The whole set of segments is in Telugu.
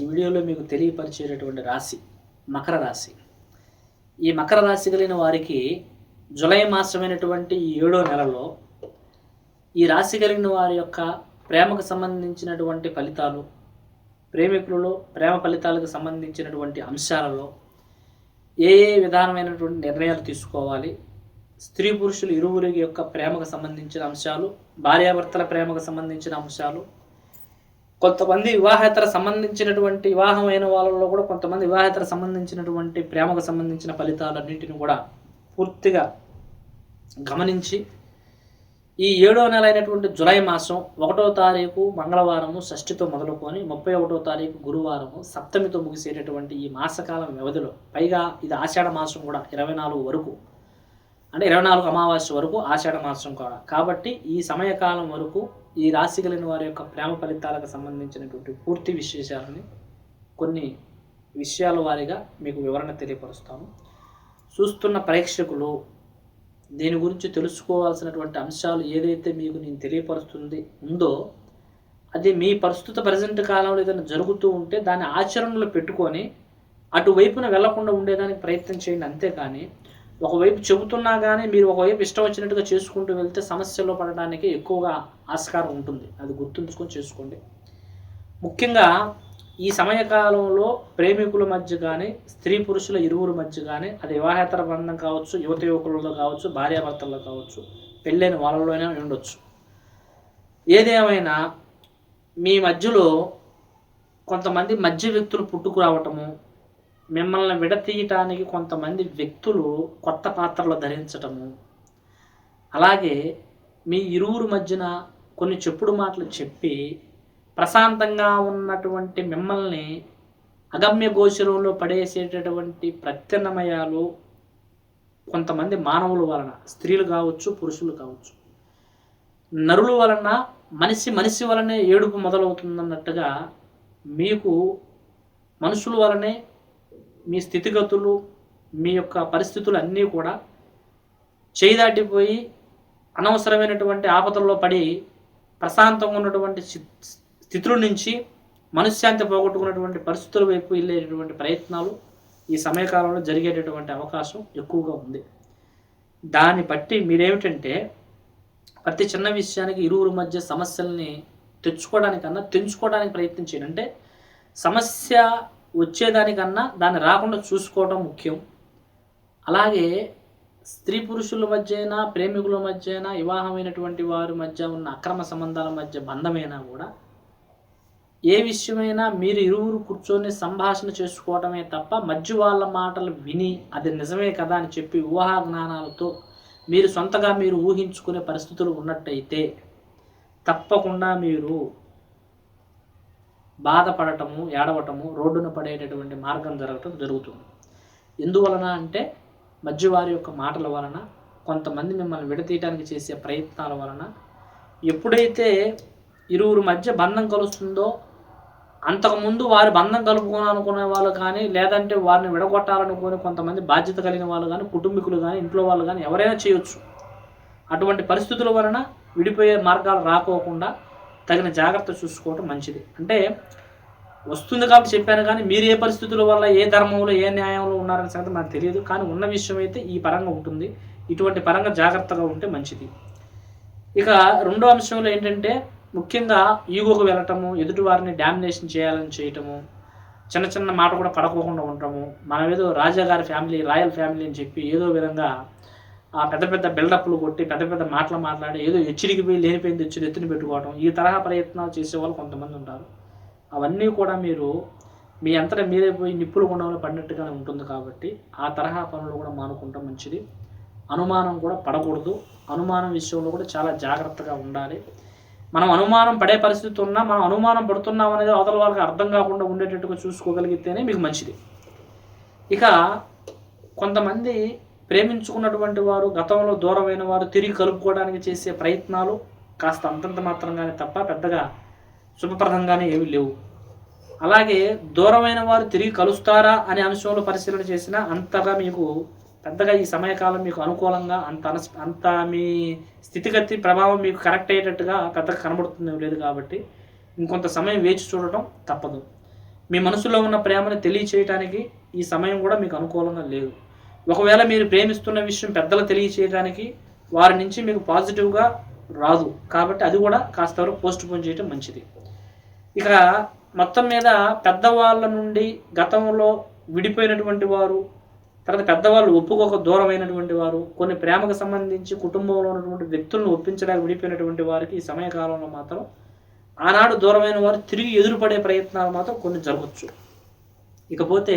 ఈ వీడియోలో మీకు తెలియపరిచేటటువంటి రాశి మకర రాశి. ఈ మకర రాశి కలిగిన వారికి జులై మాసమైనటువంటి ఈ ఏడో నెలలో ఈ రాశి కలిగిన వారి యొక్క ప్రేమకు సంబంధించినటువంటి ఫలితాలు ప్రేమికులలో ప్రేమ ఫలితాలకు సంబంధించినటువంటి అంశాలలో ఏ ఏ విధానమైనటువంటి నిర్ణయాలు తీసుకోవాలి స్త్రీ పురుషులు ఇరువురి యొక్క ప్రేమకు సంబంధించిన అంశాలు భార్యాభర్తల ప్రేమకు సంబంధించిన అంశాలు కొంతమంది వివాహేతర సంబంధించినటువంటి వివాహమైన వాళ్ళలో కూడా కొంతమంది వివాహేతర సంబంధించినటువంటి ప్రేమకు సంబంధించిన ఫలితాలన్నింటిని కూడా పూర్తిగా గమనించి ఈ ఏడో నెల అయినటువంటి జులై మాసం ఒకటో తారీఖు మంగళవారము షష్ఠితో మొదలుకొని ముప్పై ఒకటో తారీఖు గురువారము సప్తమితో ముగిసేటటువంటి ఈ మాసకాలం వ్యవధిలో పైగా ఇది ఆషాఢ మాసం కూడా ఇరవై నాలుగు వరకు అంటే ఇరవై నాలుగు అమావాస్య వరకు ఆషాఢ మాసం కూడా. కాబట్టి ఈ సమయకాలం వరకు ఈ రాశి కలిగిన వారి యొక్క ప్రేమ ఫలితాలకు సంబంధించినటువంటి పూర్తి విశేషాలని కొన్ని విషయాల వారీగా మీకు వివరణ తెలియపరుస్తాము చూస్తున్న ప్రేక్షకులు దీని గురించి తెలుసుకోవాల్సినటువంటి అంశాలు ఏదైతే మీకు నేను తెలియపరుస్తుంది ఉందో అది మీ ప్రస్తుత ప్రజెంట్ కాలంలో ఏదైనా జరుగుతూ ఉంటే దాన్ని ఆచరణలో పెట్టుకొని అటువైపున వెళ్ళకుండా ఉండేదానికి ప్రయత్నం చేయండి అంతేకాని ఒకవైపు చెబుతున్నా కానీ మీరు ఒకవైపు ఇష్టం వచ్చినట్టుగా చేసుకుంటూ వెళ్తే సమస్యల్లో పడడానికి ఎక్కువగా ఆస్కారం ఉంటుంది. అది గుర్తుంచుకొని చేసుకోండి. ముఖ్యంగా ఈ సమయకాలంలో ప్రేమికుల మధ్య కానీ స్త్రీ పురుషుల ఇరువురు మధ్య కానీ అది వివాహేతర బంధం కావచ్చు యువత యువకులలో కావచ్చు భార్యాభర్తల్లో కావచ్చు పెళ్ళైన వాళ్ళలోనే ఉండొచ్చు. ఏదేమైనా మీ మధ్యలో కొంతమంది మధ్య వ్యక్తులు పుట్టుకురావటము మిమ్మల్ని విడతీయటానికి కొంతమంది వ్యక్తులు కొత్త పాత్రలు ధరించటము. అలాగే మీ ఇరువురు మధ్యన కొన్ని చెప్పుడు మాటలు చెప్పి ప్రశాంతంగా ఉన్నటువంటి మిమ్మల్ని అగమ్య గోచరంలో పడేసేటటువంటి ప్రత్యామ్నాయాలు కొంతమంది మానవుల వలన స్త్రీలు కావచ్చు పురుషులు కావచ్చు. నరుల వలన మనిషి మనిషి వలనే ఏడుపు మొదలవుతుందన్నట్టుగా మీకు మనుషుల వలనే మీ స్థితిగతులు మీ యొక్క పరిస్థితులు అన్నీ కూడా చేయి దాటిపోయి అనవసరమైనటువంటి ఆపదల్లో పడి ప్రశాంతంగా ఉన్నటువంటి స్థితుల నుంచి మనశ్శాంతి పోగొట్టుకున్నటువంటి పరిస్థితుల వైపు వెళ్ళేటటువంటి ప్రయత్నాలు ఈ సమయకాలంలో జరిగేటటువంటి అవకాశం ఎక్కువగా ఉంది. దాన్ని బట్టి మీరేమిటంటే ప్రతి చిన్న విషయానికి ఇరువురు మధ్య సమస్యల్ని తెచ్చుకోవడానికన్నా తెంచుకోవడానికి ప్రయత్నం చేయండి. అంటే సమస్య వచ్చేదానికన్నా దాన్ని రాకుండా చూసుకోవడం ముఖ్యం. అలాగే స్త్రీ పురుషుల మధ్య అయినా ప్రేమికుల మధ్య అయినా వివాహమైనటువంటి వారి మధ్య ఉన్న అక్రమ సంబంధాల మధ్య బంధమైనా కూడా ఏ విషయమైనా మీరు ఇరువురు కూర్చొని సంభాషణ చేసుకోవడమే తప్ప మధ్య వాళ్ళ మాటలు విని అది నిజమే కదా అని చెప్పి ఊహా జ్ఞానాలతో మీరు సొంతగా మీరు ఊహించుకునే పరిస్థితులు ఉన్నట్టయితే తప్పకుండా మీరు బాధపడటము ఏడవటము రోడ్డున పడేటటువంటి మార్గం జరగటం జరుగుతుంది. ఎందువలన అంటే మధ్యవారి యొక్క మాటల వలన కొంతమంది మిమ్మల్ని విడతీయడానికి చేసే ప్రయత్నాల వలన ఎప్పుడైతే ఇరువురు మధ్య బంధం కలుస్తుందో అంతకుముందు వారి బంధం కలుపుకోవాలనుకునే వాళ్ళు కానీ లేదంటే వారిని విడగొట్టాలనుకునే కొంతమంది బాధ్యత కలిగిన వాళ్ళు కానీ కుటుంబీకులు కానీ ఇంట్లో వాళ్ళు కానీ ఎవరైనా చేయొచ్చు. అటువంటి పరిస్థితుల వలన విడిపోయే మార్గాలు రాకోకుండా తగిన జాగ్రత్త చూసుకోవటం మంచిది. అంటే వస్తుంది కాబట్టి చెప్పాను కానీ మీరు ఏ పరిస్థితుల వల్ల ఏ ధర్మంలో ఏ న్యాయంలో ఉన్నారనే సంగతి నాకు తెలియదు. కానీ ఉన్న విషయం అయితే ఈ పరంగా ఉంటుంది. ఇటువంటి పరంగా జాగ్రత్తగా ఉంటే మంచిది. ఇక రెండో అంశంలో ఏంటంటే ముఖ్యంగా ఈగోకు వెళ్ళటము ఎదుటివారిని డామినేషన్ చేయాలని చేయటము చిన్న చిన్న మాట కూడా పడకోకుండా ఉండటము మనం ఏదో రాజాగారి ఫ్యామిలీ రాయల్ ఫ్యామిలీ అని చెప్పి ఏదో విధంగా పెద్ద పెద్ద బిల్డప్లు కొట్టి పెద్ద పెద్ద మాటలు మాట్లాడి ఏదో హెచ్చరికపోయి లేనిపోయింది వచ్చి ఎత్తుని పెట్టుకోవడం ఈ తరహా ప్రయత్నాలు చేసేవాళ్ళు కొంతమంది ఉంటారు అవన్నీ కూడా మీరు మీ అంతటా మీరే పోయి నిప్పులు కొండంలో పడినట్టుగానే ఉంటుంది కాబట్టి ఆ తరహా పనులు కూడా మానుకుంటాం మంచిది. అనుమానం కూడా పడకూడదు. అనుమానం విషయంలో కూడా చాలా జాగ్రత్తగా ఉండాలి. మనం అనుమానం పడే పరిస్థితి ఉన్నా మనం అనుమానం పడుతున్నాం అనేది అవతల వాళ్ళకి అర్థం కాకుండా ఉండేటట్టుగా చూసుకోగలిగితేనే మీకు మంచిది. ఇక కొంతమంది ప్రేమించుకున్నటువంటి వారు గతంలో దూరమైన వారు తిరిగి కలుపుకోవడానికి చేసే ప్రయత్నాలు కాస్త అంతంత మాత్రంగానే తప్ప పెద్దగా శుభప్రదంగానే ఏమీ లేవు. అలాగే దూరమైన వారు తిరిగి కలుస్తారా అనే అంశంలో పరిశీలన చేసినా అంతగా మీకు పెద్దగా ఈ సమయకాలం మీకు అనుకూలంగా అంత అన అంత మీ స్థితిగతి ప్రభావం మీకు కరెక్ట్ అయ్యేటట్టుగా పెద్దగా కనబడుతుంది లేదు కాబట్టి ఇంకొంత సమయం వేచి చూడటం తప్పదు. మీ మనసులో ఉన్న ప్రేమను తెలియచేయటానికి ఈ సమయం కూడా మీకు అనుకూలంగా లేదు. ఒకవేళ మీరు ప్రేమిస్తున్న విషయం పెద్దలు తెలియచేయడానికి వారి నుంచి మీకు పాజిటివ్గా రాదు. కాబట్టి అది కూడా కాస్త వరకు పోస్ట్ పోన్ చేయడం మంచిది. ఇక మొత్తం మీద పెద్దవాళ్ళ నుండి గతంలో విడిపోయినటువంటి వారు తర్వాత పెద్దవాళ్ళు ఒప్పుకోక దూరమైనటువంటి వారు కొన్ని ప్రేమకు సంబంధించి కుటుంబంలో ఉన్నటువంటి వ్యక్తులను ఒప్పించడానికి విడిపోయినటువంటి వారికి ఈ సమయకాలంలో మాత్రం ఆనాడు దూరమైన వారు తిరిగి ఎదురుపడే ప్రయత్నాలు మాత్రం కొన్ని జరగచ్చు. ఇకపోతే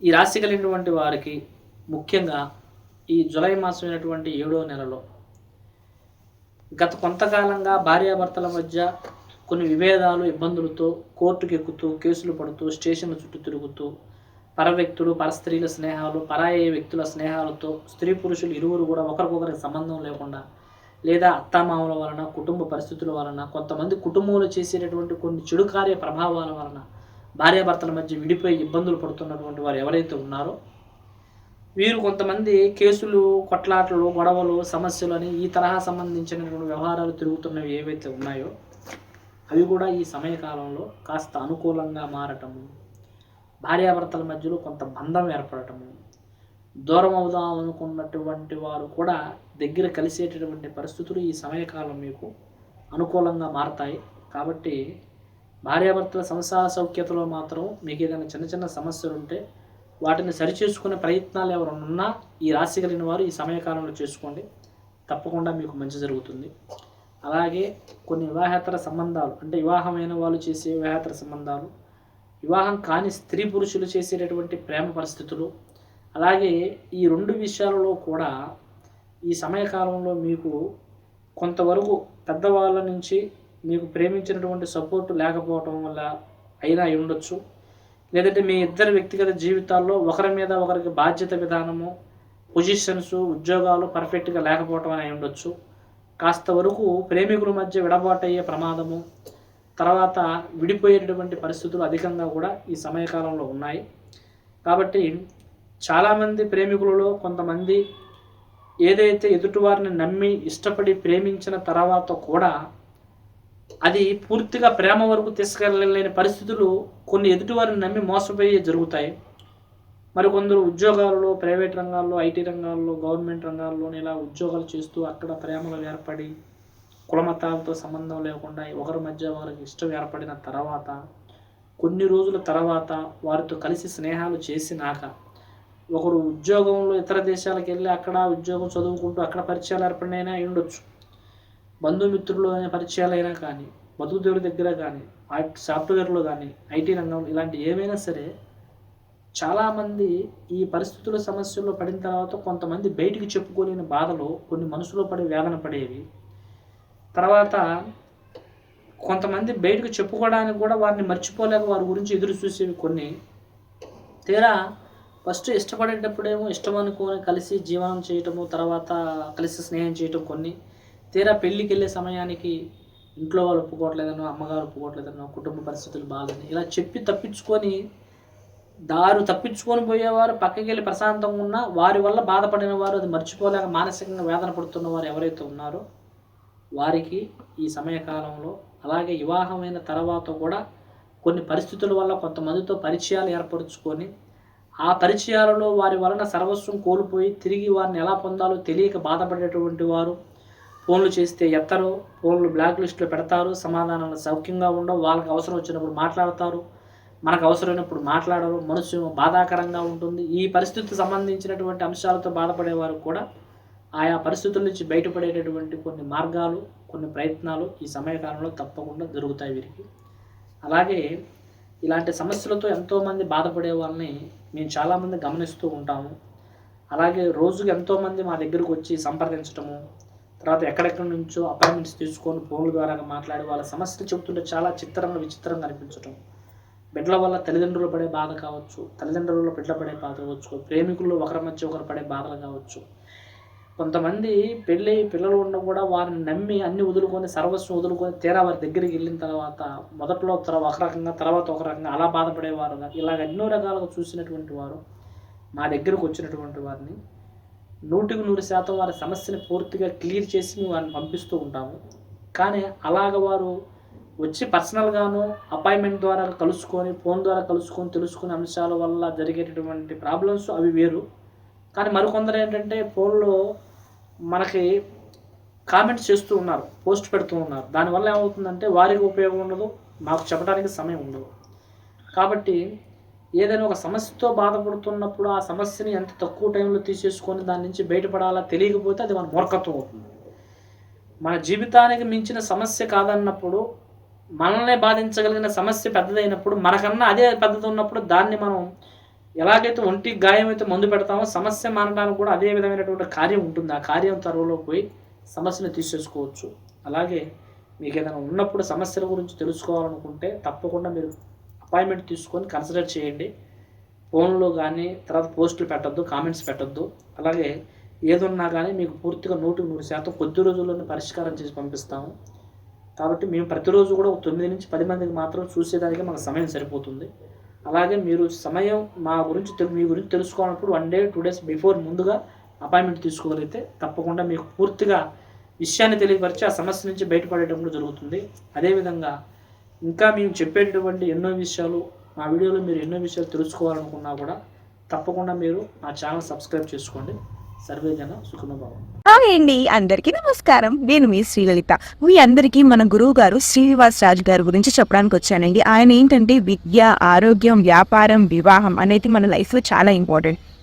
ఈ రాశి కలిగినటువంటి వారికి ముఖ్యంగా ఈ జులై మాసమైనటువంటి ఏడో నెలలో గత కొంతకాలంగా భార్యాభర్తల మధ్య కొన్ని విభేదాలు ఇబ్బందులతో కోర్టుకు ఎక్కుతూ కేసులు పడుతూ స్టేషన్ల చుట్టూ తిరుగుతూ పర వ్యక్తులు పరస్త్రీల స్నేహాలు పరాయ వ్యక్తుల స్నేహాలతో స్త్రీ పురుషులు ఇరువురు కూడా ఒకరికొకరికి సంబంధం లేకుండా లేదా అత్తామామల వలన కుటుంబ పరిస్థితుల వలన కొంతమంది కుటుంబంలో చేసేటటువంటి కొన్ని చెడు కార్య ప్రభావాల వలన భార్యాభర్తల మధ్య విడిపోయి ఇబ్బందులు పడుతున్నటువంటి వారు ఎవరైతే ఉన్నారో వీరు కొంతమంది కేసులు కొట్లాటలు గొడవలు సమస్యలు అని ఈ తరహా సంబంధించినటువంటి వ్యవహారాలు తిరుగుతున్నవి ఏవైతే ఉన్నాయో అవి కూడా ఈ సమయకాలంలో కాస్త అనుకూలంగా మారటము భార్యాభర్తల మధ్యలో కొంత బంధం ఏర్పడటము దూరం అవుదాం అనుకున్నటువంటి వారు కూడా దగ్గర కలిసేటటువంటి పరిస్థితులు ఈ సమయకాలం మీకు అనుకూలంగా మారతాయి. కాబట్టి భార్యాభర్తల సంసార సౌఖ్యతలో మాత్రం మీకు ఏదైనా చిన్న చిన్న సమస్యలు ఉంటే వాటిని సరిచేసుకునే ప్రయత్నాలు ఎవరైనా ఉన్నా ఈ రాశి కలిగిన వారు ఈ సమయకాలంలో చేసుకోండి. తప్పకుండా మీకు మంచి జరుగుతుంది. అలాగే కొన్ని వివాహేతర సంబంధాలు అంటే వివాహమైన వాళ్ళు చేసే వివాహేతర సంబంధాలు వివాహం కాని స్త్రీ పురుషులు చేసేటటువంటి ప్రేమ పరిస్థితులు అలాగే ఈ రెండు విషయాలలో కూడా ఈ సమయకాలంలో మీకు కొంతవరకు పెద్దవాళ్ళ నుంచి మీకు ప్రేమించినటువంటి సపోర్ట్ లేకపోవటం వల్ల అయినా అయి ఉండొచ్చు. లేదంటే మీ ఇద్దరు వ్యక్తిగత జీవితాల్లో ఒకరి మీద ఒకరికి బాధ్యత విధానము పొజిషన్స్ ఉద్యోగాలు పర్ఫెక్ట్గా లేకపోవటం అనే ఉండొచ్చు. కాస్త వరకు ప్రేమికుల మధ్య విడబాటయ్యే ప్రమాదము తర్వాత విడిపోయేటటువంటి పరిస్థితులు అధికంగా కూడా ఈ సమయకాలంలో ఉన్నాయి. కాబట్టి చాలామంది ప్రేమికులలో కొంతమంది ఏదైతే ఎదుటివారిని నమ్మి ఇష్టపడి ప్రేమించిన తర్వాత కూడా అది పూర్తిగా ప్రేమ వరకు తీసుకెళ్ళలేని పరిస్థితులు కొన్ని ఎదుటివారిని నమ్మి మోసపోయి జరుగుతాయి. మరికొందరు ఉద్యోగాల్లో ఉద్యోగాలలో ప్రైవేట్ రంగాల్లో ఐటీ రంగాల్లో గవర్నమెంట్ రంగాల్లో ఇలా ఉద్యోగాలు చేస్తూ అక్కడ ప్రేమలు ఏర్పడి కులమతాలతో సంబంధం లేకుండా ఒకరి మధ్య వారికి ఇష్టం ఏర్పడిన తర్వాత కొన్ని రోజుల తర్వాత వారితో కలిసి స్నేహాలు చేసినాక ఒకరు ఉద్యోగంలో ఇతర దేశాలకు వెళ్ళి అక్కడ ఉద్యోగం చదువుకుంటూ అక్కడ పరిచయాలు ఏర్పడినైనా అయి ఉండొచ్చు. బంధుమిత్రులు అనే పరిచయాలైనా కానీ బతుకుదేవుడి దగ్గర కానీ సాఫ్ట్వేర్లో కానీ ఐటీ రంగంలో ఇలాంటి ఏమైనా సరే చాలామంది ఈ పరిస్థితుల సమస్యల్లో పడిన తర్వాత కొంతమంది బయటికి చెప్పుకోలేని బాధలు కొన్ని మనసులో పడే వేదన పడేవి. తర్వాత కొంతమంది బయటకు చెప్పుకోవడానికి కూడా వారిని మర్చిపోలేక వారి గురించి ఎదురు చూసేవి కొన్ని. తీరా ఫస్ట్ ఇష్టపడేటప్పుడేమో ఇష్టం అనుకొని కలిసి జీవనం చేయటము తర్వాత కలిసి స్నేహం చేయటం కొన్ని. తీరా పెళ్ళికి వెళ్ళే సమయానికి ఇంట్లో వాళ్ళు ఒప్పుకోవట్లేదనో అమ్మగారు ఒప్పుకోవట్లేదనో కుటుంబ పరిస్థితులు బాగాలని. ఇలా చెప్పి తప్పించుకొని దారు తప్పించుకొని పోయేవారు పక్కకి వెళ్ళి ప్రశాంతంగా ఉన్నా వారి వల్ల బాధపడిన వారు అది మర్చిపోలేక మానసికంగా వేదన పడుతున్న వారు ఎవరైతే ఉన్నారో వారికి ఈ సమయకాలంలో అలాగే వివాహమైన తర్వాత కూడా కొన్ని పరిస్థితుల వల్ల కొంతమందితో పరిచయాలు ఏర్పరచుకొని ఆ పరిచయాలలో వారి వలన సర్వస్వం కోల్పోయి తిరిగి వారిని ఎలా పొందాలో తెలియక బాధపడేటువంటి వారు ఫోన్లు చేస్తే ఎత్తరు ఫోన్లు బ్లాక్ లిస్ట్లో పెడతారు సమాధానాలు సౌఖ్యంగా ఉండవు వాళ్ళకి అవసరం వచ్చినప్పుడు మాట్లాడతారు. మనకు అవసరమైనప్పుడు మాట్లాడరు మనసు బాధాకరంగా ఉంటుంది. ఈ పరిస్థితికి సంబంధించినటువంటి అంశాలతో బాధపడేవారు కూడా ఆయా పరిస్థితుల నుంచి బయటపడేటటువంటి కొన్ని మార్గాలు కొన్ని ప్రయత్నాలు ఈ సమయకాలంలో తప్పకుండా దొరుకుతాయి వీరికి. అలాగే ఇలాంటి సమస్యలతో ఎంతోమంది బాధపడే వాళ్ళని మేము చాలామంది గమనిస్తూ ఉంటాము. అలాగే రోజుకు ఎంతోమంది మా దగ్గరకు వచ్చి సంప్రదించటము తర్వాత ఎక్కడెక్కడి నుంచో అపాయింట్మెంట్స్ తీసుకొని ఫోన్ల ద్వారా మాట్లాడి వాళ్ళ సమస్యలు చెబుతుంటే చాలా చిత్రంగా విచిత్రంగా అనిపించటం. బిడ్డల వల్ల తల్లిదండ్రులు పడే బాధ కావచ్చు తల్లిదండ్రులు బిడ్డ పడే బాధ కావచ్చు ప్రేమికులు ఒకరి మధ్య ఒకరు పడే బాధలు కావచ్చు. కొంతమంది పెళ్ళి పిల్లలు ఉన్న కూడా వారిని నమ్మి అన్ని వదులుకొని సర్వస్వం వదులుకొని తీరా వారి దగ్గరికి వెళ్ళిన తర్వాత మొదట్లో తర్వాత ఒక రకంగా తర్వాత ఒక రకంగా అలా బాధపడేవారు ఇలాగ ఎన్నో రకాలుగా చూసినటువంటి వారు మా దగ్గరకు వచ్చినటువంటి వారిని నూటికి నూరు శాతం వారి సమస్యని పూర్తిగా క్లియర్ చేసి మేము వారిని పంపిస్తూ ఉంటాము కానీ అలాగ వారు వచ్చి పర్సనల్గాను అపాయింట్మెంట్ ద్వారా కలుసుకొని ఫోన్ ద్వారా కలుసుకొని తెలుసుకునే అంశాల వల్ల జరిగేటటువంటి ప్రాబ్లమ్స్ అవి వేరు. కానీ మరికొందరు ఏంటంటే ఫోన్లో మనకి కామెంట్స్ చేస్తూ ఉన్నారు పోస్ట్ పెడుతూ ఉన్నారు. దానివల్ల ఏమవుతుందంటే వారికి ఉపయోగం ఉండదు మాకు చెప్పడానికి సమయం ఉండదు. కాబట్టి ఏదైనా ఒక సమస్యతో బాధపడుతున్నప్పుడు ఆ సమస్యని ఎంత తక్కువ టైంలో తీసేసుకొని దాని నుంచి బయటపడాలా తెలియకపోతే అది మన మూర్ఖత్వం అవుతుంది. మన జీవితానికి మించిన సమస్య కాదన్నప్పుడు మనల్ని బాధించగలిగిన సమస్య పెద్దదైనప్పుడు మనకన్నా అదే పెద్దది ఉన్నప్పుడు దాన్ని మనం ఎలాగైతే ఒంటికి గాయం అయితే మందు పెడతామో సమస్య మానడానికి కూడా అదే విధమైనటువంటి కార్యం ఉంటుంది. ఆ కార్యం త్వరలో పోయి సమస్యను తీసేసుకోవచ్చు. అలాగే మీకు ఏదైనా ఉన్నప్పుడు సమస్యల గురించి తెలుసుకోవాలనుకుంటే తప్పకుండా మీరు అపాయింట్మెంట్ తీసుకొని కన్సిడర్ చేయండి. ఫోన్లో కానీ తర్వాత పోస్టులు పెట్టద్దు కామెంట్స్ పెట్టద్దు. అలాగే ఏదున్నా కానీ మీకు పూర్తిగా నూటికి నూరు శాతం కొద్ది రోజుల్లోనే పరిష్కారం చేసి పంపిస్తాము. కాబట్టి మేము ప్రతిరోజు కూడా ఒక తొమ్మిది నుంచి పది మందికి మాత్రం చూసేదానికి మాకు సమయం సరిపోతుంది. అలాగే మీరు సమయం మా గురించి మీ గురించి తెలుసుకోవాలన్నప్పుడు one day two days before ముందుగా అపాయింట్మెంట్ తీసుకోగలిగితే తప్పకుండా మీకు పూర్తిగా విషయాన్ని తెలియపరిచి ఆ సమస్య నుంచి బయటపడటం కూడా జరుగుతుంది. అదేవిధంగా ఇంకా మేము చెప్పేటటువంటి ఎన్నో విషయాలు మా వీడియోలో మీరు ఎన్నో విషయాలు తెలుసుకోవాలనుకున్నా కూడా తప్పకుండా మీరు మా ఛానల్ సబ్స్క్రైబ్ చేసుకోండి. హాయ్ అండి అందరికీ నమస్కారం. నేను మీ శ్రీలలిత. మీ అందరికీ మన గురువు గారు శ్రీనివాస్ రాజు గారి గురించి చెప్పడానికి వచ్చానండి. ఆయన ఏంటంటే విద్య ఆరోగ్యం వ్యాపారం వివాహం అనేది మన లైఫ్లో చాలా ఇంపార్టెంట్.